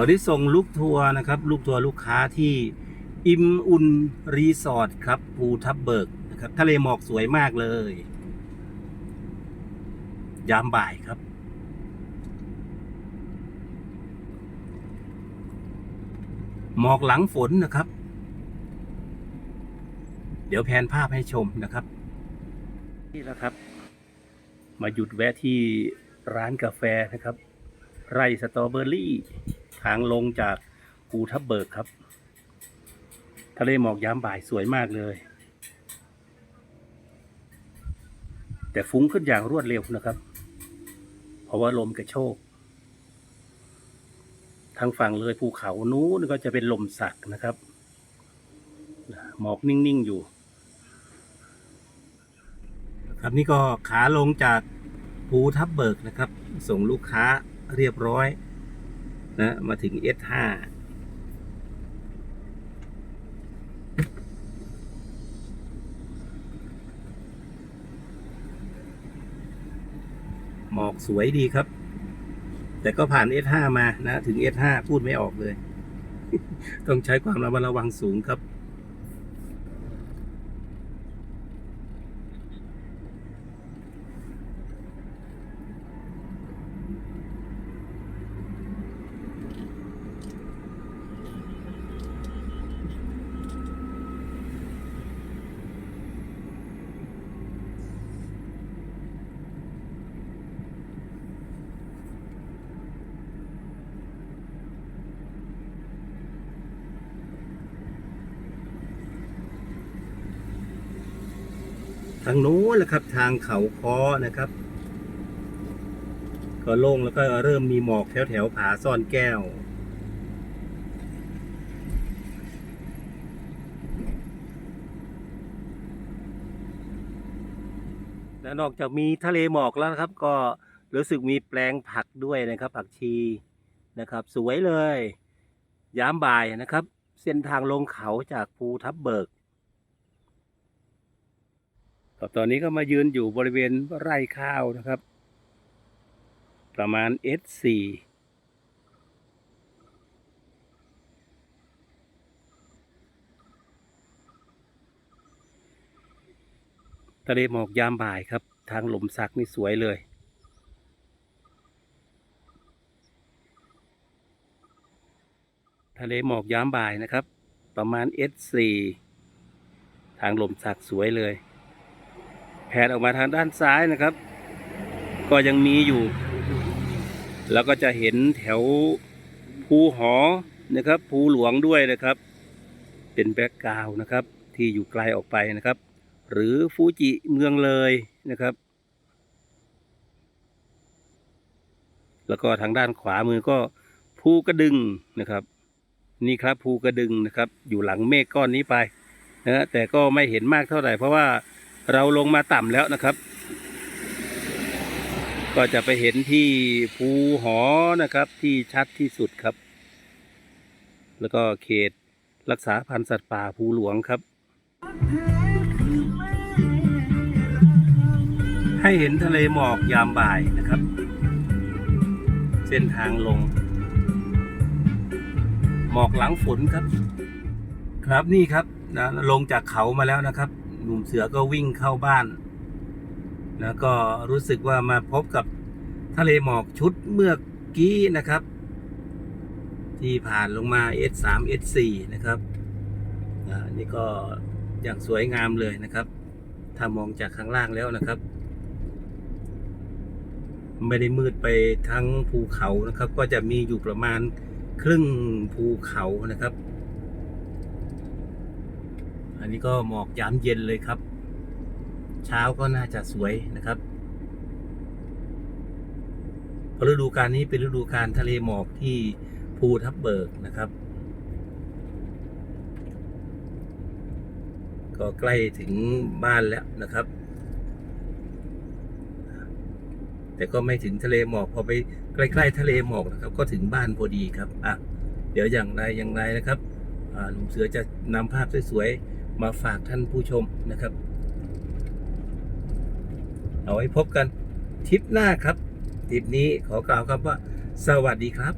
อนนี้ส่งลูกทัวร์นะครับ ลูกทัวร์ลูกค้าที่อิมอุนรีสอร์ทครับภูทับเบิกนะครับ ทะเลหมอกสวยมากเลย ยามบ่ายครับ หมอกหลังฝนนะครับ เดี๋ยวแพนภาพให้ชมนะครับ นี่แหละครับ มาหยุดแวะที่ร้านกาแฟนะครับ ไร่สตรอเบอรี่ ทางลงจากภูทับเบิกครับ ทะเลหมอกยามบ่ายสวยมากเลย แต่ฟุ้งขึ้นอย่างรวดเร็วนะครับ เพราะว่าลมกระโชก ทางฝั่งเลยภูเขานู้นก็จะเป็นลมสักนะครับ หมอกนิ่งๆอยู่ ครับนี่ก็ขาลงจากภูทับเบิกนะครับ ส่งลูกค้าเรียบร้อย นะมาถึง S5 หมอกสวยดีครับ แต่ก็ผ่าน S5 มานะ ถึง S5 พูดไม่ออกเลย ต้องใช้ความระมัดระวังสูงครับ ทางโน้นแหละครับ ทางเขาคอนะครับ ก็โล่งแล้วก็เริ่มมีหมอกแถวแถวผาซ่อนแก้ว และนอกจากมีทะเลหมอกแล้วนะครับ ก็รู้สึกมีแปลงผักด้วยนะครับ ผักชีนะครับ สวยเลย ยามบ่ายนะครับ เส้นทางลงเขาจากภูทับเบิก ครับตอนนี้ก็มายืนอยู่บริเวณไร่ข้าวนะครับ ประมาณ S4 ทะเลหมอกยามบ่ายครับ ทางหลุมสักนี่สวยเลย ทะเลหมอกยามบ่ายนะครับ ประมาณ S4 ทางหลุมสักสวยเลย ผนออกมาทางด้านซ้ายนะครับ ก็ยังมีอยู่ แล้วก็จะเห็นแถวภูหอนะครับภูหลวงด้วยนะครับ เป็นแบ็กกราวนะครับที่อยู่ไกลออกไปนะครับ หรือฟูจิเมืองเลยนะครับ แล้วก็ทางด้านขวามือก็ภูกระดึงนะครับ นี่ครับภูกระดึงนะครับ อยู่หลังเมฆก้อนนี้ไปนะแต่ก็ไม่เห็นมากเท่าไหร่เพราะว่า เราลงมาต่ำแล้วนะครับ ก็จะไปเห็นที่ภูหอนะครับที่ชัดที่สุดครับ แล้วก็เขตรักษาพันธุ์สัตว์ป่าภูหลวงครับ ให้เห็นทะเลหมอกยามบ่ายนะครับ เส้นทางลง หมอกหลังฝนครับ ครับนี่ครับนะลงจากเขามาแล้วนะครับ หนุ่มเสือก็วิ่งเข้าบ้าน แล้วก็รู้สึกว่ามาพบกับทะเลหมอกชุดเมื่อกี้นะครับ ที่ผ่านลงมา S3 S4 นะครับอ่านี่ก็อย่างสวยงามเลยนะครับ ถ้ามองจากข้างล่างแล้วนะครับ ไม่ได้มืดไปทั้งภูเขานะครับ ก็จะมีอยู่ประมาณครึ่งภูเขานะครับ อันนี้ก็หมอกยามเย็นเลยครับ เช้าก็น่าจะสวยนะครับพฤดูกาลนี้เป็นฤดูกาลทะเลหมอกที่ภูทับเบิกนะครับ ก็ใกล้ถึงบ้านแล้วนะครับ แต่ก็ไม่ถึงทะเลหมอกพอไปใกล้ๆทะเลหมอกนะครับ ก็ถึงบ้านพอดีครับอะเดี๋ยวอย่างไรอย่างไรนะครับหนุ่มเสือจะนำภาพสวยๆ มาฝากท่านผู้ชมนะครับ เอาไว้พบกันทริปหน้าครับทริปนี้ขอกล่าวครับว่า สวัสดีครับ